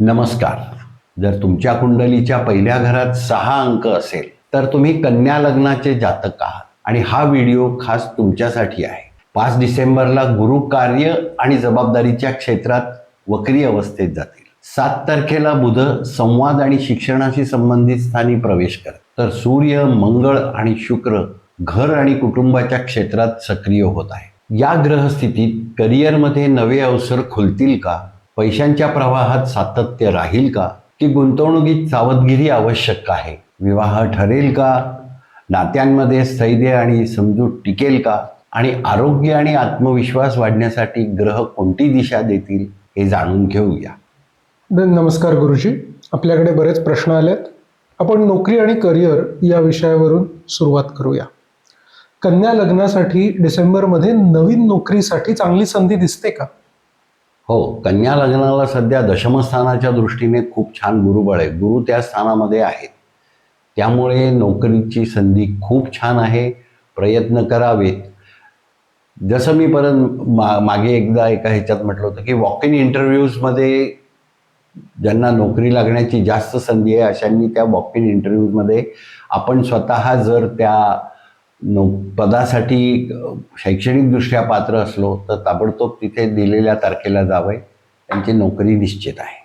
नमस्कार. जर तुमच्या कुंडलीच्या पहिल्या घरात सहा अंक असेल तर तुम्ही कन्या लग्नाचे जातक आहात आणि हा व्हिडिओ खास तुमच्यासाठी आहे. पाच डिसेंबरला गुरु कार्य आणि जबाबदारीच्या क्षेत्रात वक्री अवस्थेत जातील. सात तारखेला बुध संवाद आणि शिक्षणाशी संबंधित स्थानी प्रवेश कर तर सूर्य मंगळ आणि शुक्र घर आणि कुटुंबाच्या क्षेत्रात सक्रिय होत आहे. या ग्रहस्थितीत करिअरमध्ये नवे अवसर खुलतील का? पैशांच्या प्रवाहात सातत्य राहील का? की गुंतवणुकीत सावधगिरी आवश्यक आहे. विवाह ठरेल का? नात्यांमध्ये स्थैर्य आणि समजूत टिकेल का? आणि आरोग्य आणि आत्मविश्वास वाढण्यासाठी ग्रह कोणती दिशा देतील हे जाणून घेऊया. नमस्कार गुरुजी. आपल्याकडे बरेच प्रश्न आलेत. आपण नोकरी आणि करिअर या विषयावरून सुरुवात करूया. कन्या लग्नासाठी डिसेंबरमध्ये नवीन नोकरीसाठी चांगली संधी दिसते का? हो कन्या लग्नाला सध्या दशमस्थानाच्या दृष्टीने खूप छान गुरुबळ आहे. गुरु त्या स्थानामध्ये आहेत. त्यामुळे नोकरीची संधी खूप छान आहे. प्रयत्न करावेत. जसं मी परत मा मागे एकदा एका ह्याच्यात म्हटलं होतं की वॉक इन इंटरव्ह्यूजमध्ये ज्यांना नोकरी लागण्याची जास्त संधी आहे अशांनी त्या वॉक इन इंटरव्ह्यूजमध्ये आपण स्वतः जर त्या पदासाठी शैक्षणिकदृष्ट्या पात्र असलो तर ताबडतोब तिथे दिलेल्या तारखेला जावे त्यांची नोकरी निश्चित आहे.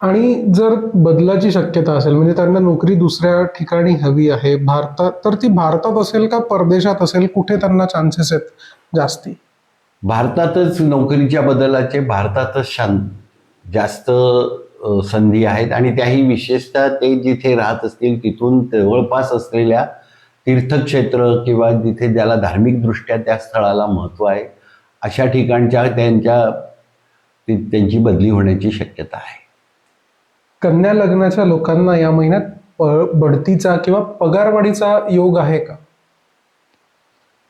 आणि जर बदलाची शक्यता असेल म्हणजे त्यांना नोकरी दुसऱ्या ठिकाणी हवी आहे भारतात तर ती भारतात असेल का परदेशात असेल कुठे त्यांना चान्सेस आहेत जास्ती? भारतातच नोकरीच्या बदलाचे भारतातच शांत जास्त संधी आहेत आणि त्याही विशेषतः ते जिथे राहत असतील तिथून जवळपास असलेल्या तीर्थक्षेत्र किंवा जिथे ज्याला धार्मिकदृष्ट्या त्या स्थळाला महत्त्व आहे अशा ठिकाणच्या त्यांच्या त्यांची बदली होण्याची शक्यता आहे. कन्या लग्नाच्या लोकांना या महिन्यात बढतीचा किंवा पगारवाढीचा योग आहे का?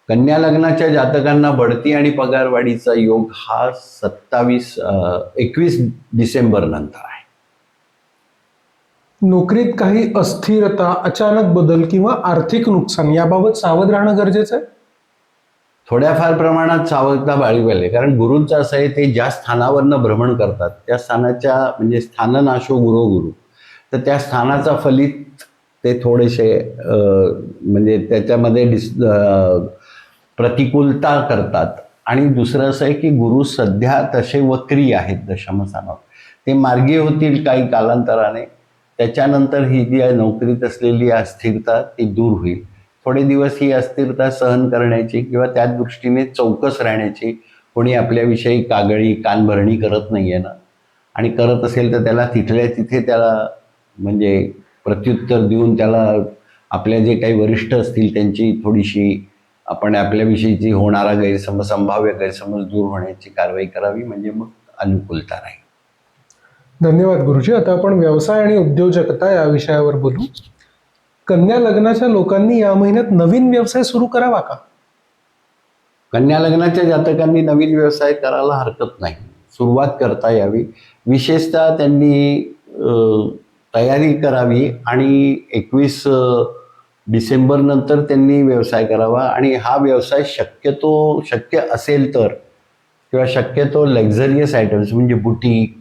कन्या लग्नाच्या जातकांना बढती आणि पगारवाढीचा योग हा सत्तावीस एकवीस डिसेंबर नंतर आहे. नोकरीत काही अस्थिरता अचानक बदल किंवा आर्थिक नुकसान याबाबत सावध राहणं गरजेचं आहे? थोड्याफार प्रमाणात सावधता बाळगी पाहिजे. कारण गुरूंचं असं आहे ते ज्या स्थानावरनं भ्रमण करतात त्या स्थानाच्या म्हणजे स्थाननाशो गुरो गुरु. तर त्या स्थानाचा फलित ते थोडेसे म्हणजे त्याच्यामध्ये डिस प्रतिकूलता करतात. आणि दुसरं असं आहे की गुरु सध्या तसे वक्री आहेत दशमस्थानावर. ते मार्गी होतील काही कालांतराने. त्याच्यानंतर ही जी नोकरीत असलेली अस्थिरता ती दूर होईल. थोडे दिवस ही अस्थिरता सहन करण्याची किंवा त्या दृष्टीने चौकस राहण्याची कोणी आपल्याविषयी कागळी कानभरणी करत नाही आहे ना. आणि करत असेल तर त्याला तिथल्या तिथे त्याला म्हणजे प्रत्युत्तर देऊन त्याला आपल्या जे काही वरिष्ठ असतील त्यांची थोडीशी आपण आपल्याविषयीची होणारा गैरसमज संभाव्य गैरसमज दूर होण्याची कारवाई करावी म्हणजे मग अनुकूलता राहील. धन्यवाद गुरुजी. आता आपण व्यवसाय आणि उद्योजकता या विषयावर बोलू. कन्या लग्नाच्या लोकांनी या महिन्यात नवीन व्यवसाय सुरू करावा का? कन्या लग्नाच्या जातकांनी नवीन व्यवसाय करायला हरकत नाही. सुरुवात करता यावी. विशेषतः त्यांनी तयारी करावी आणि एकवीस डिसेंबर नंतर त्यांनी व्यवसाय करावा. आणि हा व्यवसाय शक्यतो शक्य असेल तर किंवा शक्यतो लक्झरियस आयटम्स म्हणजे बुटीक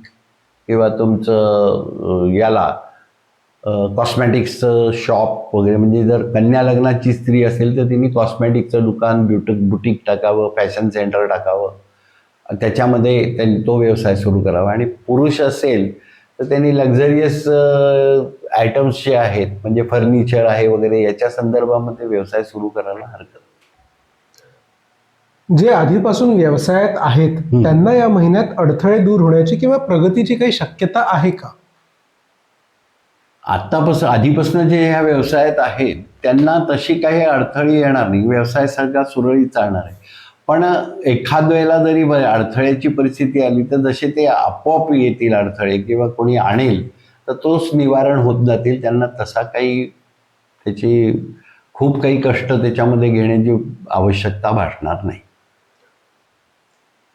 किंवा तुमचं याला कॉस्मॅटिक्सचं शॉप वगैरे म्हणजे जर कन्या लग्नाची स्त्री असेल तर तिने कॉस्मॅटिकचं दुकान ब्युटिक बुटीक टाकावं फॅशन सेंटर टाकावं. त्याच्यामध्ये त्यांनी तो व्यवसाय सुरू करावा. आणि पुरुष असेल तर त्यांनी लक्झरियस आयटम्स जे आहेत म्हणजे फर्निचर आहे वगैरे याच्या संदर्भामध्ये व्यवसाय सुरू करायला हरकत जे आधीपासून व्यवसायात आहेत. त्यांना या महिन्यात अडथळे दूर होण्याची किंवा प्रगतीची काही शक्यता आहे का? आत्तापासून आधीपासून जे ह्या व्यवसायात आहेत त्यांना तशी काही अडथळे येणार नाही. व्यवसाय सगळा सुरळीत चालणार आहे. पण एखाद वेळेला जरी अडथळ्याची परिस्थिती आली तर जसे ते आपोआप येतील अडथळे किंवा कोणी आणेल तर तोच निवारण होत जातील. त्यांना तसा काही त्याची खूप काही कष्ट त्याच्यामध्ये घेण्याची आवश्यकता भासणार नाही.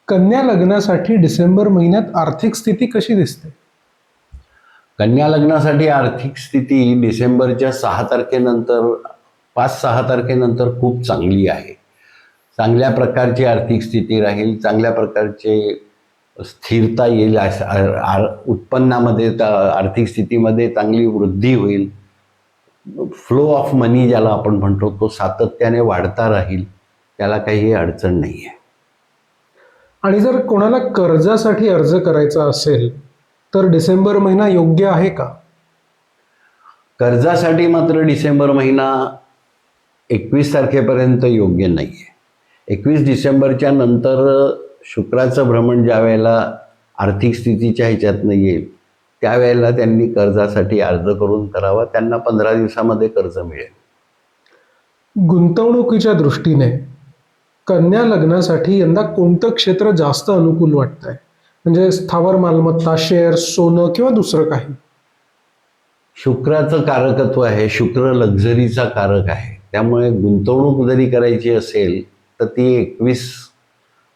कन्या लग्नासाठी डिसेंबर महिन्यात आर्थिक स्थिती कशी दिसते? कन्या लग्नासाठी आर्थिक स्थिती डिसेंबरच्या सहा तारखेनंतर पाच सहा तारखेनंतर खूप चांगली आहे. चांगल्या प्रकारची आर्थिक स्थिती राहील चांगल्या प्रकारचे स्थिरता येईल आर- उत्पन्नामध्ये त- आर्थिक स्थितीमध्ये चांगली वृद्धी होईल. फ्लो ऑफ मनी ज्याला आपण म्हणतो तो सातत्याने वाढता राहील त्याला काही अडचण नाही आहे आणि जर कोणाला कर्जासाठी अर्ज करायचा असेल तर डिसेंबर महिना योग्य आहे का? कर्जासाठी मात्र डिसेंबर महिना एकवीस तारखेपर्यंत योग्य नाही आहे एकवीस डिसेंबरच्या नंतर शुक्राचं भ्रमण ज्या वेळेला आर्थिक स्थितीच्या ह्याच्यातनं येईल त्यावेळेला त्यांनी कर्जासाठी अर्ज करून करावा. त्यांना पंधरा दिवसामध्ये कर्ज मिळेल. गुंतवणुकीच्या दृष्टीने कन्या लग्नासाठी यंदा कोणतं क्षेत्र जास्त अनुकूल वाटतंय? म्हणजे स्थावर मालमत्ता शेअर सोनं किंवा दुसरं काही? शुक्राचं कारकत्व आहे शुक्र लक्झरीचा कारक आहे. त्यामुळे गुंतवणूक जरी करायची असेल तर ती एकवीस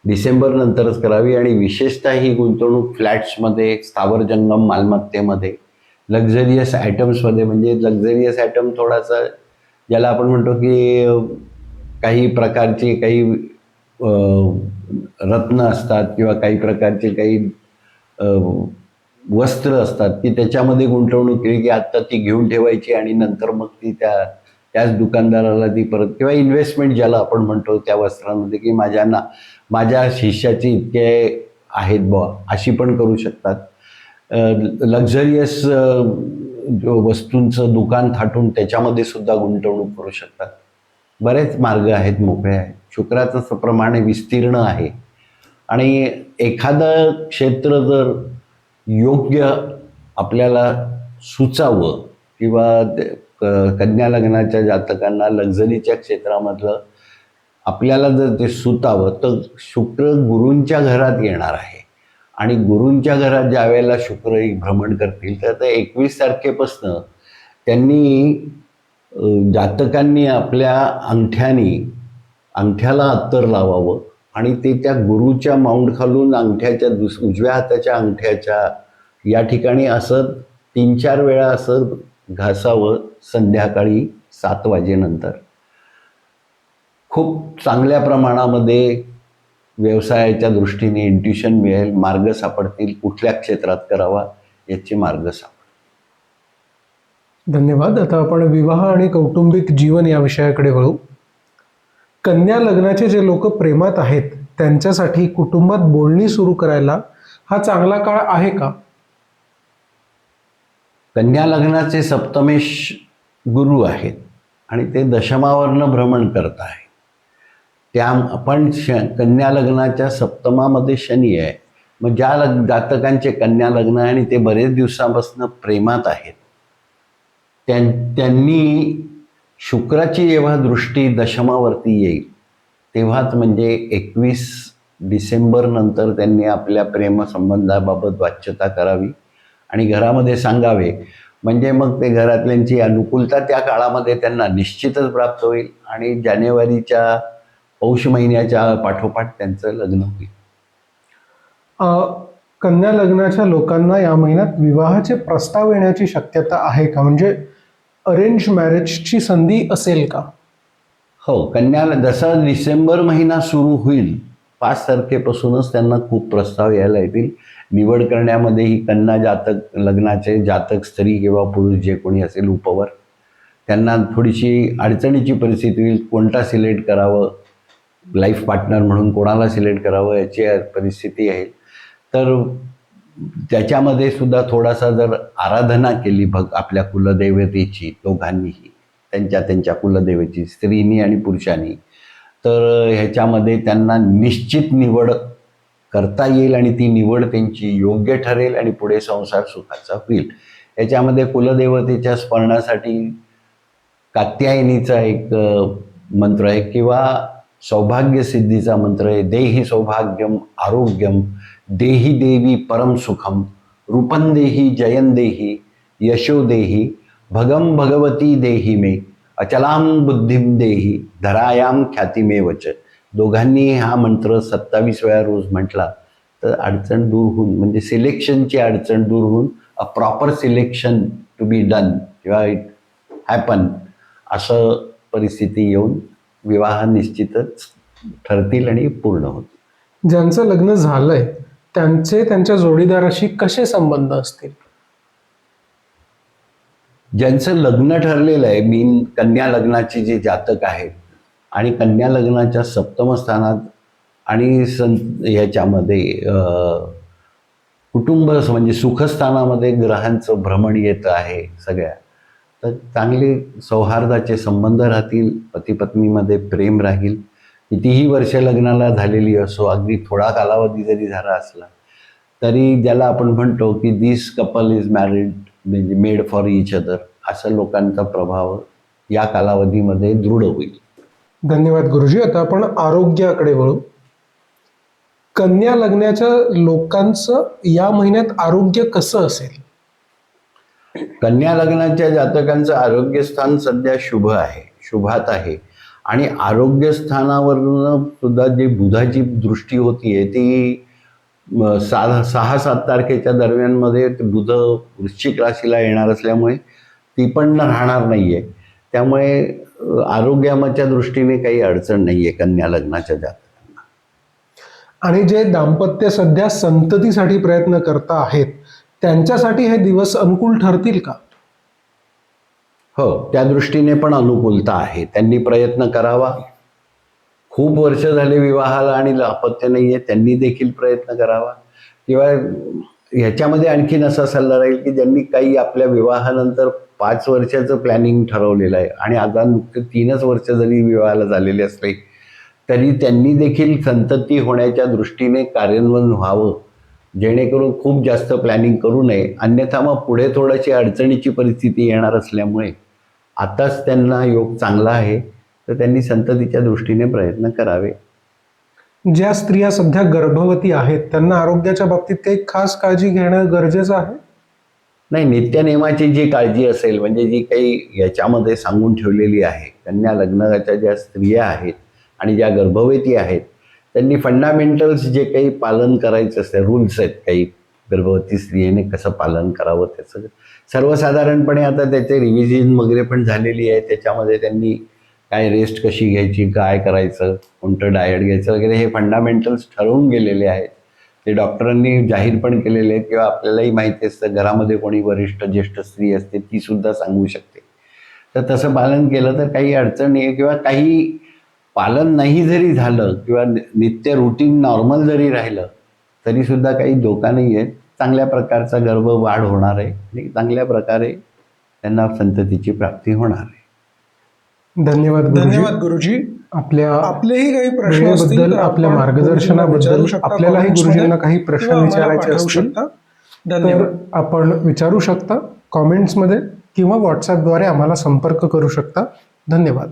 डिसेंबर नंतरच करावी आणि विशेषतः ही गुंतवणूक फ्लॅट्समध्ये स्थावर जंगम मालमत्तेमध्ये लक्झरियस आयटम्समध्ये म्हणजे लक्झरियस आयटम थोडासा ज्याला आपण म्हणतो की काही प्रकारचे काही रत्न असतात किंवा काही प्रकारचे काही वस्त्र असतात की त्याच्यामध्ये गुंतवणूक केली की आत्ता ती घेऊन ठेवायची आणि नंतर मग ती त्या त्याच दुकानदाराला ती परत किंवा इन्व्हेस्टमेंट ज्याला आपण म्हणतो त्या वस्त्रांमध्ये की माझ्या ना माझ्या शिष्याचे इतके आहेत बुवा अशी पण करू शकतात. लक्झरियस जो वस्तूंचं दुकान थाटून त्याच्यामध्ये सुद्धा गुंतवणूक करू शकतात. बरेच मार्ग आहेत मोकळे आहेत. शुक्राचं सप्रमाणे विस्तीर्ण आहे. आणि एखादं क्षेत्र जर योग्य आपल्याला सुचावं किंवा ते- कन्या लग्नाच्या जातकांना लक्झरीच्या क्षेत्रामधलं आपल्याला जर ते सुतावं तर शुक्र गुरूंच्या घरात येणार आहे. आणि गुरूंच्या घरात ज्या वेळेला शुक्र एक भ्रमण करतील तर ते एकवीस तारखेपासनं त्यांनी जातकांनी आपल्या अंगठ्याने अंगठ्याला अत्तर लावावं आणि ते त्या गुरुच्या माउंट खालून अंगठ्याच्या दुस उजव्या हाताच्या अंगठ्याच्या या ठिकाणी असं तीन चार वेळा असं घासावं संध्याकाळी सात वाजेनंतर. खूप चांगल्या प्रमाणामध्ये व्यवसायाच्या दृष्टीने इंट्युशन मिळेल मार्ग सापडतील कुठल्या क्षेत्रात करावा याचे मार्ग सापडतील धन्यवाद. आता आपण विवाह आणि कौटुंबिक जीवन या विषयाकडे वळू. कन्या लग्नाचे जे लोक प्रेमात आहेत त्यांच्यासाठी कुटुंबात बोलणी सुरू करायला हा चांगला काळ आहे का? कन्या लग्नाचे सप्तमेश गुरु आहेत आणि ते दशमावरनं भ्रमण करत आहे. त्या आपण श कन्या लग्नाच्या सप्तमामध्ये शनी आहे. मग ज्या लग जातकांचे कन्या लग्न आहे आणि ते बरेच दिवसापासून प्रेमात आहेत. त्यां त्यांनी शुक्राची जेव्हा दृष्टी दशमावरती येईल तेव्हाच म्हणजे एकवीस डिसेंबरनंतर त्यांनी आपल्या प्रेमसंबंधाबाबत वाच्यता करावी आणि घरामध्ये सांगावे. म्हणजे मग ते घरातल्यांची अनुकूलता त्या काळामध्ये त्यांना निश्चितच प्राप्त होईल आणि जानेवारीच्या पौष महिन्याच्या पाठोपाठ त्यांचं लग्न होईल. कन्या लग्नाच्या लोकांना या महिन्यात विवाहाचे प्रस्ताव येण्याची शक्यता आहे का? म्हणजे अरेंज मॅरेजची संधी असेल का? हो कन्याला जसा डिसेंबर महिना सुरू होईल पाच तारखेपासूनच त्यांना खूप प्रस्ताव यायला येतील. निवड करण्यामध्ये ही कन्या जातक लग्नाचे जातक स्त्री किंवा पुरुष जे कोणी असेल उपवर त्यांना थोडीशी अडचणीची परिस्थिती होईल. कोणता सिलेक्ट करावं? लाईफ पार्टनर म्हणून कोणाला सिलेक्ट करावं याची परिस्थिती आहे. तर त्याच्यामध्ये सुद्धा थोडासा जर आराधना केली भग आपल्या कुलदेवतेची दोघांनीही त्यांच्या त्यांच्या कुलदेवेची स्त्रीनी आणि पुरुषांनी तर ह्याच्यामध्ये त्यांना निश्चित निवड करता येईल आणि ती निवड त्यांची योग्य ठरेल आणि पुढे संसार सुखाचा होईल. याच्यामध्ये कुलदेवतेच्या स्मरणासाठी कात्यायनीचा एक मंत्र आहे किंवा सौभाग्य सिद्धीचा मंत्र आहे. देही सौभाग्यम आरोग्यम देही देवी परम सुखम रूपं देही देही यशो देही भगम भगवती देही मे अचलाम बुद्धिम देही धरायाम ख्यातिमे वच दोघांनी हा मंत्र सत्तावीस वेळा रोज म्हटला तर अडचण दूर होऊन म्हणजे सिलेक्शनची अडचण दूर होऊन अ proper selection to be done किंवा इट हॅपन असं परिस्थिती येऊन विवाह निश्चितच ठरतील आणि पूर्ण होतील. ज्यांचं लग्न झालंय त्यांचे त्यांच्या जोडीदाराशी कसे संबंध असतील? ज्यांचं लग्न ठरलेलं आहे मीन कन्या लग्नाचे जे जातक आहेत आणि कन्या लग्नाच्या सप्तम स्थानात आणि सं ह्याच्यामध्ये कुटुंब म्हणजे सुखस्थानामध्ये ग्रहांचं भ्रमण येतं आहे सगळ्या. तर चांगले सौहार्दाचे संबंध राहतील पतीपत्नीमध्ये प्रेम राहील. कितीही वर्ष लग्नाला झालेली असो अगदी थोडा कालावधी जरी झाला असला तरी ज्याला आपण म्हणतो की दिस कपल इज मॅरिड म्हणजे मेड फॉर इच अदर असं लोकांचा प्रभाव या कालावधीमध्ये दृढ होईल. धन्यवाद गुरुजी. आता आपण आरोग्याकडे वळू. कन्या लग्नाच्या लोकांचं या महिन्यात आरोग्य कसं असेल? कन्या लग्नाच्या जातकांचं आरोग्यस्थान सध्या शुभ आहे शुभात आहे. आणि आरोग्यस्थानावरून सुद्धा जी बुधाची दृष्टी होतीये ती सा सहा सात तारखेच्या दरम्यानमध्ये बुध वृश्चिक राशीला येणार असल्यामुळे ती पण राहणार नाही आहे त्यामुळे आरोग्यामाच्या दृष्टीने काही अडचण नाही आहे कन्या लग्नाच्या जातकांना. आणि जे दाम्पत्य सध्या संततीसाठी प्रयत्न करता आहेत त्यांच्यासाठी हे दिवस अनुकूल ठरतील का? हो त्या दृष्टीने पण अनुकूलता आहे. त्यांनी प्रयत्न करावा. खूप वर्ष झाले विवाहाला आणि अपत्य नाही आहे त्यांनी देखील प्रयत्न करावा. किंवा ह्याच्यामध्ये आणखीन असा सल्ला राहील की ज्यांनी काही आपल्या विवाहानंतर पाच वर्षाचं प्लॅनिंग ठरवलेलं आहे आणि आता नुकतं तीनच वर्ष जरी विवाहाला झालेले असले तरी त्यांनी देखील संतती होण्याच्या दृष्टीने कार्यान्वयन व्हावं. जेणेकरून खूप जास्त प्लॅनिंग करू नये. अन्यथा मग पुढे थोडीशी अडचणीची परिस्थिती येणार असल्यामुळे आताच त्यांना योग चांगला आहे तर त्यांनी संततीच्या दृष्टीने प्रयत्न करावे. ज्या स्त्रिया सध्या गर्भवती आहेत त्यांना आरोग्याच्या बाबतीत काही खास काळजी घेणं गरजेचं आहे? नाही नित्यनेमाची जी काळजी असेल म्हणजे जी काही याच्यामध्ये सांगून ठेवलेली आहे कन्या लग्नाच्या ज्या स्त्रिया आहेत आणि ज्या गर्भवती आहेत त्यांनी फंडामेंटल्स जे काही पालन करायचं असते रूल्स आहेत काही. गर्भवती स्त्रियेने कसं पालन करावं त्याचं. सर्वसाधारणपणे आता त्याचे रिव्हिजन वगैरे पण झालेली आहे. त्याच्यामध्ये त्यांनी काय रेस्ट कशी घ्यायची काय करायचं कोणतं डायट घ्यायचं वगैरे हे फंडामेंटल्स ठरवून गेलेले आहेत. ते डॉक्टरांनी जाहीर पण केलेले आहेत किंवा आपल्यालाही माहिती असतं घरामध्ये कोणी वरिष्ठ ज्येष्ठ स्त्री असते ती सुद्धा सांगू शकते. तर तसं पालन केलं तर काही अडचण नाही आहे किंवा काही पालन नाही जरी झालं किंवा नित्य रुटीन नॉर्मल जरी राहिलं तरी सुद्धा काही धोका नाही आहे. चांगल्या प्रकारचा गर्भ वाढ होणार आहे आणि चांगल्या प्रकारे त्यांना संततीची प्राप्ती होणार आहे. धन्यवाद गुरुजी. धन्यवाद गुरुजी. आपल्या आपलेही काही प्रश्न असतील वेळेबद्दल तर आपल्या मार्गदर्शनाबद्दल आपल्यालाही गुरुजींना काही प्रश्न विचारायचे असतील शकता. तर धन्यवाद. आपण विचारू शकता कॉमेंट्समध्ये किंवा व्हॉट्सॲपद्वारे आम्हाला संपर्क करू शकता. धन्यवाद.